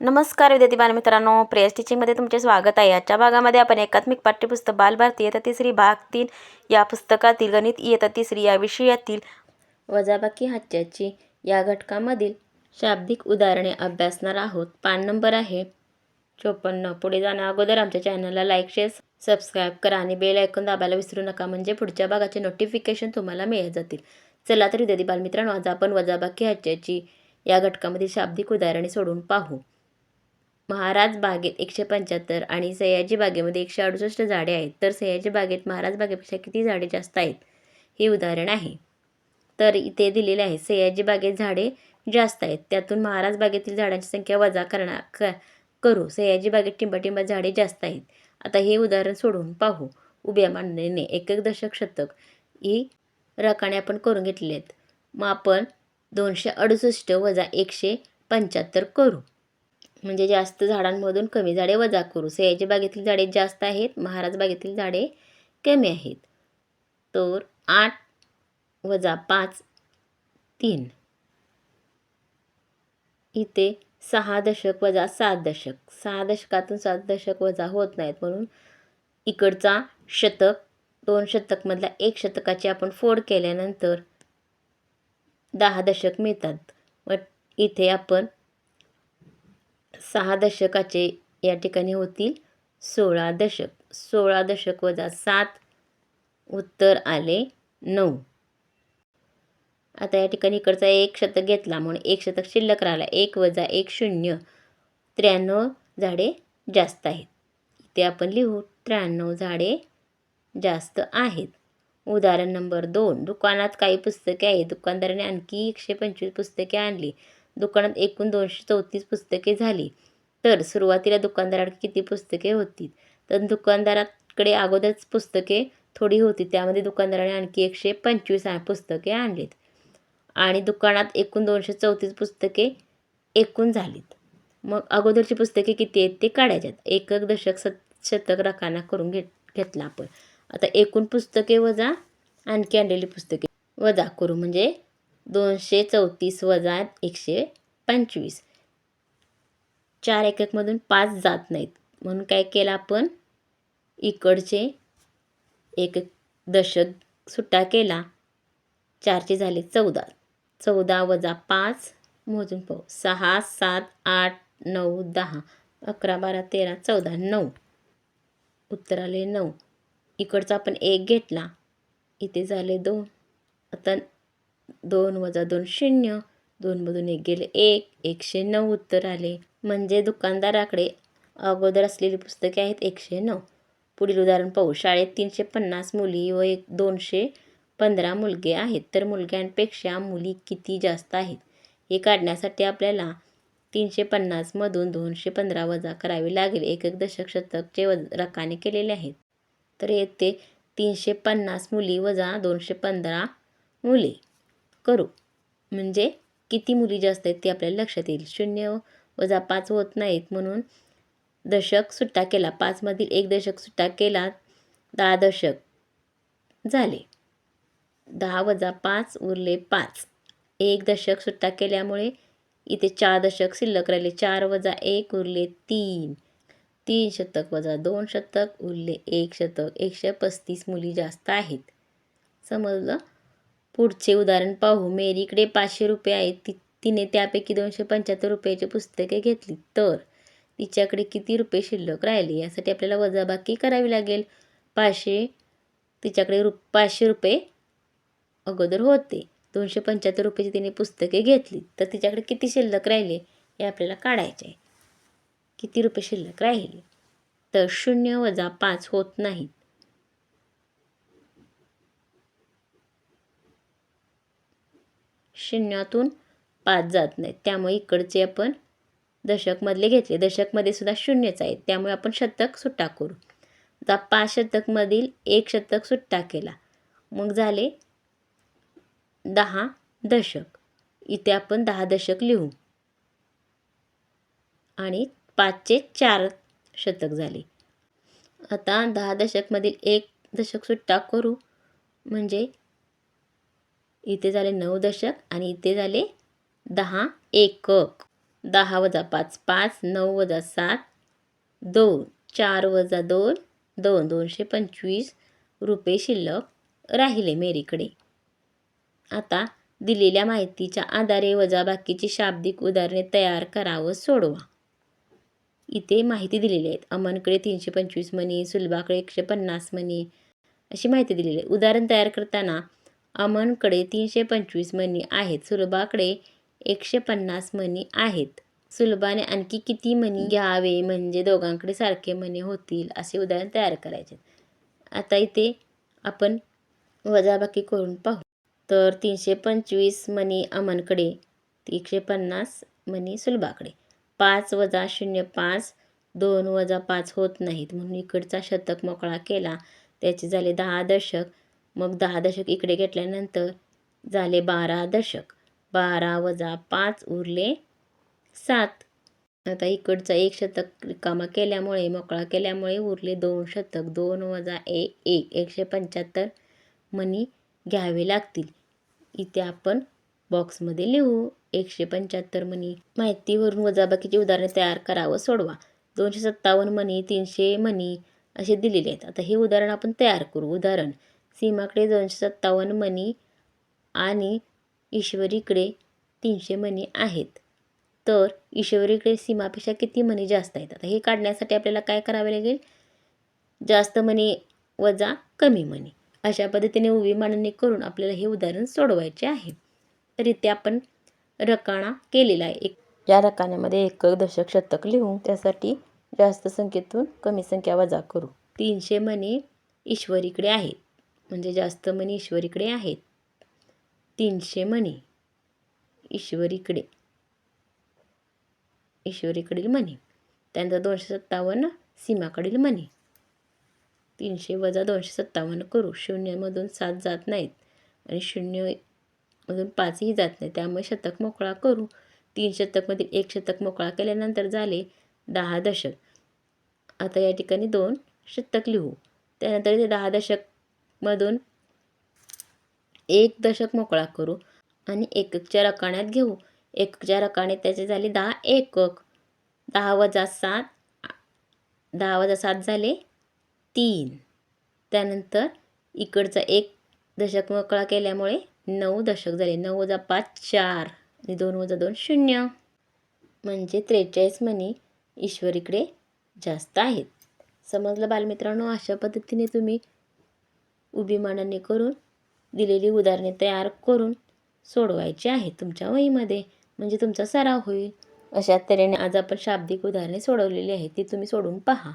नमस्कार विद्यार्थी बालमित्रांनो प्रेस टीचिंगमध्ये तुमचे स्वागत आहे. आजच्या भागामध्ये आपण एकात्मिक पाठ्यपुस्तक बालभारती येतात तिसरी भाग तीन या पुस्तकातील गणित येतात तिसरी या विषयातील वजाबाकी हाच्याची या घटकामधील शाब्दिक उदाहरणे अभ्यासणार आहोत. पान नंबर आहे चोपन्न. पुढे जाण्या अगोदर आमच्या चॅनलला लाईक शेअर सबस्क्राईब करा आणि बेल ऐकून दाबायला विसरू नका. म्हणजे पुढच्या भागाचे नोटिफिकेशन तुम्हाला मिळत जातील. चला तर विद्यार्थी बालमित्रांनो आज आपण वजाबाकी हाच्याची या घटकामधील शाब्दिक उदाहरणे सोडून पाहू. महाराज बागेत एकशे पंच्याहत्तर आणि सयाजी बागेमध्ये एकशे अडुसष्ट झाडे आहेत. तर सयाजी बागेत महाराज बागेपेक्षा किती झाडे जास्त आहेत? हे उदाहरण आहे. तर इथे दिलेले आहे सयाजी बागेत झाडे जास्त आहेत. त्यातून महाराज बागेतील झाडांची संख्या वजा करणार क करू. सयाजी बागेत टिंबाटिंबा झाडे जास्त आहेत. आता हे उदाहरण सोडून पाहू. उभ्या मांडणीने एकक दशक शतक ही रकाने आपण करून घेतले आहेत मग आपण दोनशे अडुसष्ट वजा एकशे पंच्याहत्तर करू. म्हणजे जास्त झाडांमधून कमी झाडे वजा करू. सयाजी बागेतील झाडे जास्त आहेत महाराज बागेतील झाडे कमी आहेत. तर आठ वजा पाच तीन. इथे सहा दशक वजा सात दशक. सहा दशकातून सात दशक वजा होत नाहीत म्हणून इकडचा शतक दोन शतकमधला एक शतकाची आपण फोड केल्यानंतर दहा दशक मिळतात. मग इथे आपण सहा दशकाचे या ठिकाणी होतील. सोळा दशक. सोळा दशक वजा सात. उत्तर आले नऊ. आता या ठिकाणी इकडचा एक शतक घेतला म्हणून एक शतक शिल्लक राहिला. एक वजा एक शून्य. त्र्याण्णव झाडे जास्त आहेत. इथे आपण लिहू. त्र्याण्णव झाडे जास्त आहेत. उदाहरण नंबर दोन. दुकानात काही पुस्तके आहेत. दुकानदाराने आणखी एकशे पंचवीस पुस्तके आणली. दुकानात एकूण दोनशे चौतीस पुस्तके झाली. तर सुरुवातीला दुकानदाराकडे किती पुस्तके होती? तर दुकानदाराकडे अगोदरच पुस्तके थोडी होती. त्यामध्ये दुकानदाराने आणखी एकशे पंचवीस पुस्तके आणलीत. आणि दुकानात एकूण दोनशे चौतीस पुस्तके एकूण झालीत. मग अगोदरची पुस्तके किती आहेत ते काढायच्यात. एक एक दशक सत शतक रकाना करून घेत घेतला आपण. आता एकूण पुस्तके वजा आणखी आणलेली पुस्तके वजा करू. म्हणजे दोनशे चौतीस वजा एकशे पंचवीस. चार एककमधून पाच जात नाहीत. म्हणून काय केलं आपण? इकडचे एक दशक सुट्टा केला. चारचे झाले चौदा. चौदा वजा पाच मोजून पाहू. सहा सात आठ नऊ दहा. अकरा बारा तेरा चौदा नऊ. उत्तर आले नऊ. इकडचा आपण एक घेतला. इथे झाले दोन. आता दोन वजा दोन शून्य दोनमधून एक गेले एक एकशे नऊ उत्तर आले. म्हणजे दुकानदाराकडे अगोदर असलेली पुस्तके आहेत एकशे नऊ. पुढील उदाहरण पाहू. शाळेत तीनशे पन्नास मुली व एक दोनशे पंधरा मुलगे आहेत. तर मुलग्यांपेक्षा मुली किती जास्त आहेत? हे काढण्यासाठी आपल्याला तीनशे पन्नासमधून दोनशे पंधरा वजा करावे लागेल. एक एक दशक शतकचे वज रकाने केलेले आहेत. तर येथे तीनशे पन्नास मुली वजा दोनशे पंधरा मुली. करू. म्हणजे किती मुली जास्त आहेत ते आपल्याला लक्षात येईल. शून्य वजा पाच होत नाहीत म्हणून दशक सुट्टा केला. पाचमधील एक दशक सुट्टा केला. दहा दशक झाले. दहा वजा पाच उरले पाच. एक दशक सुट्टा केल्यामुळे इथे चार दशक शिल्लक राहिले. चार वजा एक उरले तीन. तीन शतक वजा दोन शतक उरले एक शतक. एकशे पस्तीस मुली जास्त आहेत. समजलं? पुढचे उदाहरण पाहू. मेरीकडे पाचशे रुपये आहेत. ती तिने त्यापैकी दोनशे पंच्याहत्तर रुपयाची पुस्तके घेतली. तर तिच्याकडे किती रुपये शिल्लक राहिले? यासाठी आपल्याला वजाबाकी करावी लागेल. पाचशे तिच्याकडे रु पाचशे रुपये अगोदर होते. दोनशे पंच्याहत्तर रुपयाची तिने पुस्तके घेतली. तर तिच्याकडे किती शिल्लक राहिले? हे आपल्याला काढायचे आहे. किती रुपये शिल्लक राहिले? तर शून्य वजा पाच होत नाहीत शून्यातून पाच जात नाहीत. त्यामुळे इकडचे आपण दशकमधले घेतले. दशकमध्ये सुद्धा शून्यच आहेत. त्यामुळे आपण शतक सुट्टा करू. आता पाच शतकमधील एक शतक सुट्टा केला. मग झाले दहा दशक. इथे आपण दहा दशक लिहू. आणि पाचचे चार शतक झाले. आता दहा दशकमधील एक दशक सुट्टा करू. म्हणजे इथे झाले नऊ दशक आणि इथे झाले दहा एकक. दहा वजा पाच पाच नऊ वजा सात दोन चार वजा दोन दोन दोनशे पंचवीस रुपये शिल्लक राहिले मेरीकडे. आता दिलेल्या माहितीच्या आधारे वजाबाकीची शाब्दिक उदाहरणे तयार करा व सोडवा. इथे माहिती दिलेली आहेत. अमनकडे तीनशे पंचवीस मनी सुलभाकडे एकशे पन्नास मनी अशी माहिती दिलेली आहे. उदाहरण तयार करताना अमनकडे तीनशे पंचवीस मनी आहेत. सुलभाकडे एकशे पन्नास मनी आहेत. सुलभाने आणखी किती मनी घ्यावे म्हणजे दोघांकडे सारखे मनी होतील असे उदाहरण तयार करायचे आता इथे आपण वजाबाकी करून पाहू. तर तीनशे पंचवीस मनी अमनकडे एकशे पन्नास मनी सुलभाकडे. पाच वजा शून्य पाच दोन वजा पाच होत नाहीत म्हणून इकडचा शतक मोकळा केला. त्याचे झाले दहा दशक. मग दहा दशक इकडे घेतल्यानंतर झाले बारा दशक. बारा वजा पाच उरले सात. आता इकडचा एक शतक रिकामा केल्यामुळे मोकळा केल्यामुळे उरले दोन शतक. दोन वजा एक एक. एकशे पंच्याहत्तर मनी घ्यावे लागतील. इथे आपण बॉक्समध्ये लिहू. एकशे पंच्याहत्तर मनी माहितीवरून वजाबाकीची उदाहरणे तयार करा व सोडवा. दोनशे सत्तावन्न मनी तीनशे मनी असे दिलेले आहेत. आता हे उदाहरण आपण तयार करू. उदाहरण सीमाकडे दोनशे सत्तावन्न मनी आणि ईश्वरीकडे तीनशे मनी आहेत. तर ईश्वरीकडे सीमापेक्षा किती मनी जास्त आहेत? आता हे काढण्यासाठी आपल्याला काय करावे लागेल? जास्त मनी वजा कमी मनी अशा पद्धतीने उभी मांडणी करून आपल्याला हे उदाहरण सोडवायचे आहे. तर इथे आपण रकाणा केलेला आहे. एक या रकाण्यामध्ये एक दशक शतक लिहू त्यासाठी जास्त संख्येतून कमी संख्या वजा करू. तीनशे मनी ईश्वरीकडे आहेत. म्हणजे जास्त मणी ईश्वरीकडे आहेत. तीनशे मणी ईश्वरीकडे. ईश्वरीकडील मणी त्यानंतर दोनशे सत्तावन्न सीमाकडील मणी तीनशे वजा दोनशे सत्तावन्न करू. शून्यमधून सात जात नाहीत आणि शून्यमधून पाचही जात नाही त्यामुळे शतक मोकळा करू. तीन शतकमधील एक शतक मोकळा केल्यानंतर झाले दहा दशक. आता या ठिकाणी दोन शतक लिहू. त्यानंतर ते दहा दशक मधून एक दशक मोकळा करू आणि एककच्या रकाण्यात घेऊ. एककच्या रकाने त्याचे झाले दहा एकक. दहा वजा सात दहा वजा सात झाले तीन. त्यानंतर इकडचा एक दशक मोकळा केल्यामुळे नऊ दशक झाले. नऊ वजा पाच चार. आणि दोन वजा दोन शून्य. म्हणजे त्रेचाळीस मनी ईश्वरीकडे जास्त आहेत. समजलं बालमित्रांनो? अशा पद्धतीने तुम्ही उभी मांडणी करून दिलेली उदाहरणे तयार करून सोडवायची आहे तुमच्या वहीमध्ये. म्हणजे तुमचा सराव होईल. अशा तऱ्हेने आज आपण शाब्दिक उदाहरणे सोडवलेली आहेत ती तुम्ही सोडून पहा.